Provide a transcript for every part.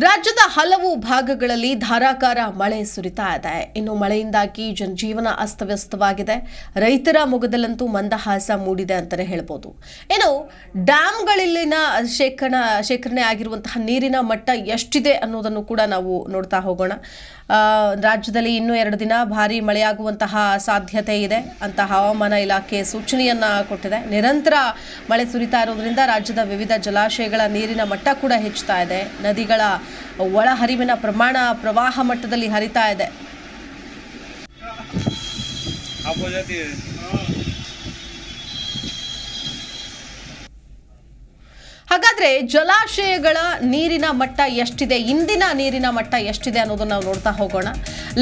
ರಾಜ್ಯದ ಹಲವು ಭಾಗಗಳಲ್ಲಿ ಧಾರಾಕಾರ ಮಳೆ ಸುರಿತಾ ಇದೆ. ಇನ್ನು ಮಳೆಯಿಂದಾಗಿ ಜನಜೀವನ ಅಸ್ತವ್ಯಸ್ತವಾಗಿದೆ. ರೈತರ ಮೊಗದಲ್ಲಂತೂ ಮಂದಹಾಸ ಮೂಡಿದೆ ಅಂತಲೇ ಹೇಳ್ಬೋದು. ಇನ್ನು ಡ್ಯಾಮ್ಗಳಲ್ಲಿನ ಶೇಖರಣ, ಶೇಖರಣೆ ಆಗಿರುವಂತಹ ನೀರಿನ ಮಟ್ಟ ಎಷ್ಟಿದೆ ಅನ್ನೋದನ್ನು ಕೂಡ ನಾವು ನೋಡ್ತಾ ಹೋಗೋಣ. ರಾಜ್ಯದಲ್ಲಿ ಇನ್ನೂ ಎರಡು ದಿನ ಭಾರಿ ಮಳೆಯಾಗುವಂತಹ ಸಾಧ್ಯತೆ ಇದೆ. ಅಂತ ಹವಾಮಾನ ಇಲಾಖೆ ಸೂಚನೆಯನ್ನ ಕೊಟ್ಟಿದೆ. ನಿರಂತರ ಮಳೆ ಸುರಿತಾ ಇರೋದ್ರಿಂದ ರಾಜ್ಯದ ವಿವಿಧ ಜಲಾಶಯಗಳ ನೀರಿನ ಮಟ್ಟ ಕೂಡ ಹೆಚ್ಚುತ್ತಾ ಇದೆ. ನದಿಗಳ ಒಳಹರಿವಿನ ಪ್ರಮಾಣ ಪ್ರವಾಹ ಮಟ್ಟದಲ್ಲಿ ಹರಿತಾ ಇದೆ. ಹಾಗಾದ್ರೆ ಜಲಾಶಯಗಳ ನೀರಿನ ಮಟ್ಟ ಎಷ್ಟಿದೆ, ಇಂದಿನ ನೀರಿನ ಮಟ್ಟ ಎಷ್ಟಿದೆ ಅನ್ನೋದನ್ನ ನಾವು ನೋಡ್ತಾ ಹೋಗೋಣ.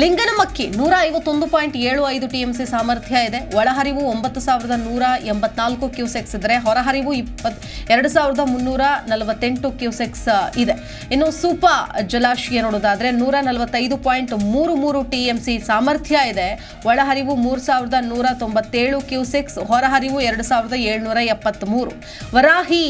ಲಿಂಗನಮಕ್ಕಿ ನೂರ ಐವತ್ತೊಂದು ಪಾಯಿಂಟ್ ಏಳು ಐದು ಟಿ ಎಂ ಸಿ ಸಾಮರ್ಥ್ಯ ಇದೆ. ಒಳಹರಿವು ಒಂಬತ್ತು ಸಾವಿರದ ನೂರ ಎಂಬತ್ನಾಲ್ಕು ಕ್ಯೂಸೆಕ್ಸ್ ಇದ್ರೆ ಹೊರಹರಿವು ಇಪ್ಪತ್, ಎರಡು ಸಾವಿರದ ಮುನ್ನೂರ ನಲವತ್ತೆಂಟು ಕ್ಯೂಸೆಕ್ಸ್ ಇದೆ. ಇನ್ನು ಸೂಪಾ ಜಲಾಶಯ ನೋಡೋದಾದ್ರೆ ನೂರ ನಲವತ್ತೈದು ಪಾಯಿಂಟ್ ಮೂರು ಮೂರು ಟಿ ಎಂ ಸಿ ಸಾಮರ್ಥ್ಯ ಇದೆ. ಒಳಹರಿವು ಮೂರು ಸಾವಿರದ ನೂರ ತೊಂಬತ್ತೇಳು ಕ್ಯೂಸೆಕ್ಸ್, ಹೊರಹರಿವು ಎರಡು ಸಾವಿರದ ಏಳ್ನೂರ ಎಪ್ಪತ್ತ್ಮೂರು ವರಾಹಿ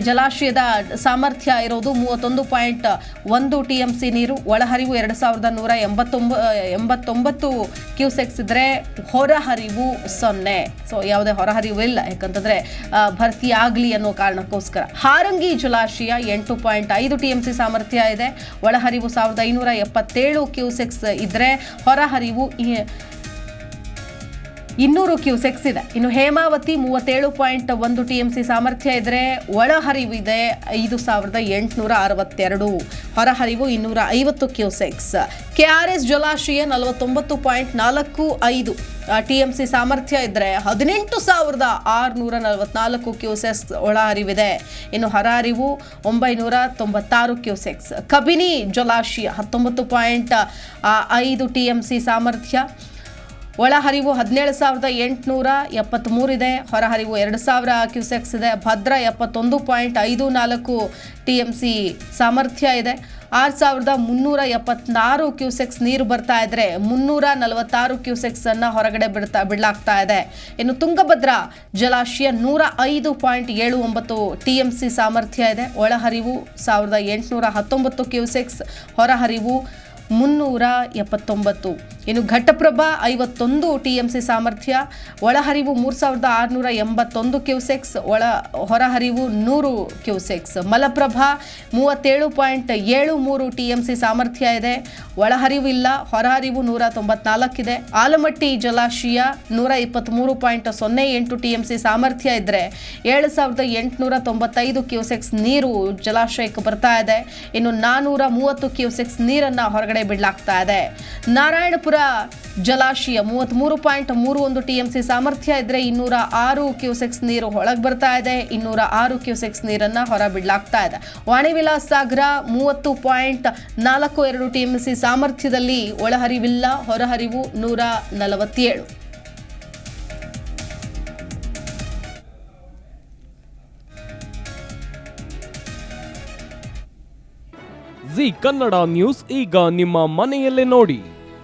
ಜಲಾಶಯದ ಸಾಮರ್ಥ್ಯ ಇರೋದು ಮೂವತ್ತೊಂದು ಪಾಯಿಂಟ್ ಒಂದು ಟಿ ಎಂ ಸಿ ನೀರು ಒಳಹರಿವು ಎರಡು ಸಾವಿರದ ನೂರ ಎಂಬತ್ತೊಂಬ ಎಂಬತ್ತೊಂಬತ್ತು ಕ್ಯೂಸೆಕ್ಸ್ ಇದ್ರೆ ಹೊರಹರಿವು ಸೊನ್ನೆ. ಸೊ ಯಾವುದೇ ಹೊರಹರಿವು ಇಲ್ಲ ಯಾಕಂತಂದ್ರೆ ಆ, ಭರ್ತಿ ಆಗಲಿ ಅನ್ನೋ ಕಾರಣಕ್ಕೋಸ್ಕರ. ಹಾರಂಗಿ ಜಲಾಶಯ ಎಂಟು ಪಾಯಿಂಟ್ ಐದು ಟಿ ಎಂ ಸಿ ಸಾಮರ್ಥ್ಯ ಇದೆ ಒಳಹರಿವು ಸಾವಿರದ ಐನೂರ ಎಪ್ಪತ್ತೇಳು ಕ್ಯೂಸೆಕ್ಸ್ ಇದ್ರೆ ಹೊರಹರಿವು ಇನ್ನೂರು ಕ್ಯೂಸೆಕ್ಸ್ ಇದೆ. ಇನ್ನು ಹೇಮಾವತಿ ಮೂವತ್ತೇಳು ಪಾಯಿಂಟ್ ಒಂದು ಟಿ ಎಂ ಸಿ ಸಾಮರ್ಥ್ಯ ಇದ್ರೆ ಒಳಹರಿವು ಇದೆ ಐದು ಸಾವಿರದ ಎಂಟುನೂರ ಅರವತ್ತೆರಡು. ಹೊರಹರಿವು ಇನ್ನೂರ ಐವತ್ತು ಕ್ಯೂಸೆಕ್ಸ್ ಕೆ ಆರ್ ಎಸ್ ಜಲಾಶಯ ನಲವತ್ತೊಂಬತ್ತು ಪಾಯಿಂಟ್ ನಾಲ್ಕು ಐದು ಟಿ ಎಂ ಸಿ ಸಾಮರ್ಥ್ಯ ಇದ್ರೆ ಹದಿನೆಂಟು ಸಾವಿರದ ಆರುನೂರ ನಲವತ್ನಾಲ್ಕು ಕ್ಯೂಸೆಕ್ಸ್ ಒಳಹರಿವಿದೆ. ಇನ್ನು ಹೊರಹರಿವು ಒಂಬೈನೂರ ತೊಂಬತ್ತಾರು ಕ್ಯೂಸೆಕ್ಸ್ ಕಬಿನಿ ಜಲಾಶಯ ಹತ್ತೊಂಬತ್ತು ಪಾಯಿಂಟ್ ಐದು ಟಿ ಎಂ ಸಿ ಸಾಮರ್ಥ್ಯ. ಒಳಹರಿವು ಹದಿನೇಳು ಸಾವಿರದ ಎಂಟುನೂರ ಎಪ್ಪತ್ತ್ಮೂರಿದೆ ಹೊರಹರಿವು ಎರಡು ಸಾವಿರ ಕ್ಯೂಸೆಕ್ಸ್ ಇದೆ. ಭದ್ರಾ ಎಪ್ಪತ್ತೊಂದು ಪಾಯಿಂಟ್ ಐದು ನಾಲ್ಕು ಟಿ ಎಂ ಸಿ ಸಾಮರ್ಥ್ಯ ಇದೆ. ಆರು ಸಾವಿರದ ಮುನ್ನೂರ ಎಪ್ಪತ್ನಾರು ಕ್ಯೂಸೆಕ್ಸ್ ನೀರು ಬರ್ತಾ ಇದ್ರೆ ಮುನ್ನೂರ ನಲವತ್ತಾರು ಕ್ಯೂಸೆಕ್ಸನ್ನು ಹೊರಗಡೆ ಬಿಡ್ತಾ ಬಿಡಲಾಗ್ತಾ ಇದೆ. ಇನ್ನು ತುಂಗಭದ್ರಾ ಜಲಾಶಯ ನೂರ ಐದು ಪಾಯಿಂಟ್ ಏಳು ಒಂಬತ್ತು ಟಿ ಎಂ ಸಿ ಸಾಮರ್ಥ್ಯ ಇದೆ. ಒಳಹರಿವು ಸಾವಿರದ ಎಂಟುನೂರ ಹತ್ತೊಂಬತ್ತು ಕ್ಯೂಸೆಕ್ಸ್, ಹೊರಹರಿವು ಮುನ್ನೂರ ಎಪ್ಪತ್ತೊಂಬತ್ತು. ಇನ್ನು ಘಟಪ್ರಭಾ ಐವತ್ತೊಂದು ಟಿಎಂಸಿ ಸಾಮರ್ಥ್ಯ, ಒಳಹರಿವು ಮೂರು ಸಾವಿರದ ಆರುನೂರ ಎಂಬತ್ತೊಂದು ಕ್ಯೂಸೆಕ್ಸ್, ಒಳ ಹೊರಹರಿವು ನೂರು ಕ್ಯೂಸೆಕ್ಸ್. ಮಲಪ್ರಭಾ ಮೂವತ್ತೇಳು ಪಾಯಿಂಟ್ ಏಳು ಮೂರು ಟಿಎಂಸಿ ಸಾಮರ್ಥ್ಯ ಇದೆ. ಒಳಹರಿವು ಇಲ್ಲ ಹೊರಹರಿವು ನೂರ ತೊಂಬತ್ನಾಲ್ಕಿದೆ ಆಲಮಟ್ಟಿ ಜಲಾಶಯ ನೂರ ಇಪ್ಪತ್ತ್ಮೂರು ಪಾಯಿಂಟ್ ಸೊನ್ನೆ ಎಂಟು ಟಿಎಂಸಿ ಸಾಮರ್ಥ್ಯ ಇದ್ದರೆ ಏಳು ಸಾವಿರದ ಎಂಟುನೂರ ತೊಂಬತ್ತೈದು ಕ್ಯೂಸೆಕ್ಸ್ ನೀರು ಜಲಾಶಯಕ್ಕೆ ಬರ್ತಾ ಇದೆ. ಇನ್ನು ನಾನ್ನೂರ ಮೂವತ್ತು ಕ್ಯೂಸೆಕ್ಸ್ ನೀರನ್ನು ಹೊರಗಡೆ ಬಿಡಲಾಗ್ತಾ ಇದೆ. ನಾರಾಯಣಪುರ ಜಲಾಶಯ ಮೂವತ್ತ್ಮೂರು ಪಾಯಿಂಟ್ ಮೂರು ಒಂದು ಟಿ ಎಂ ಸಿ ಸಾಮರ್ಥ್ಯ ಇದ್ರೆ ಇನ್ನೂರ ಆರು ಕ್ಯೂಸೆಕ್ಸ್ ನೀರು ಒಳಗೆ ಬರ್ತಾ ಇದೆ, ಇನ್ನೂರ ಆರು ಕ್ಯೂಸೆಕ್ಸ್ ನೀರನ್ನು ಹೊರ ಬಿಡಲಾಗ್ತಾ ಇದೆ. ವಾಣಿವಿಲಾಸ್ ಸಾಗರ, ಮೂವತ್ತು ಪಾಯಿಂಟ್ ನಾಲ್ಕು ಎರಡು ಟಿ ಎಂ ಸಿ ಸಾಮರ್ಥ್ಯದಲ್ಲಿ ಒಳಹರಿವಿಲ್ಲ, ಹೊರಹರಿವು ನೂರ ನಲವತ್ತೇಳು. ಜಿ ಕನ್ನಡ ನ್ಯೂಸ್, ಈಗ ನಿಮ್ಮ ಮನೆಯಲ್ಲೇ ನೋಡಿ.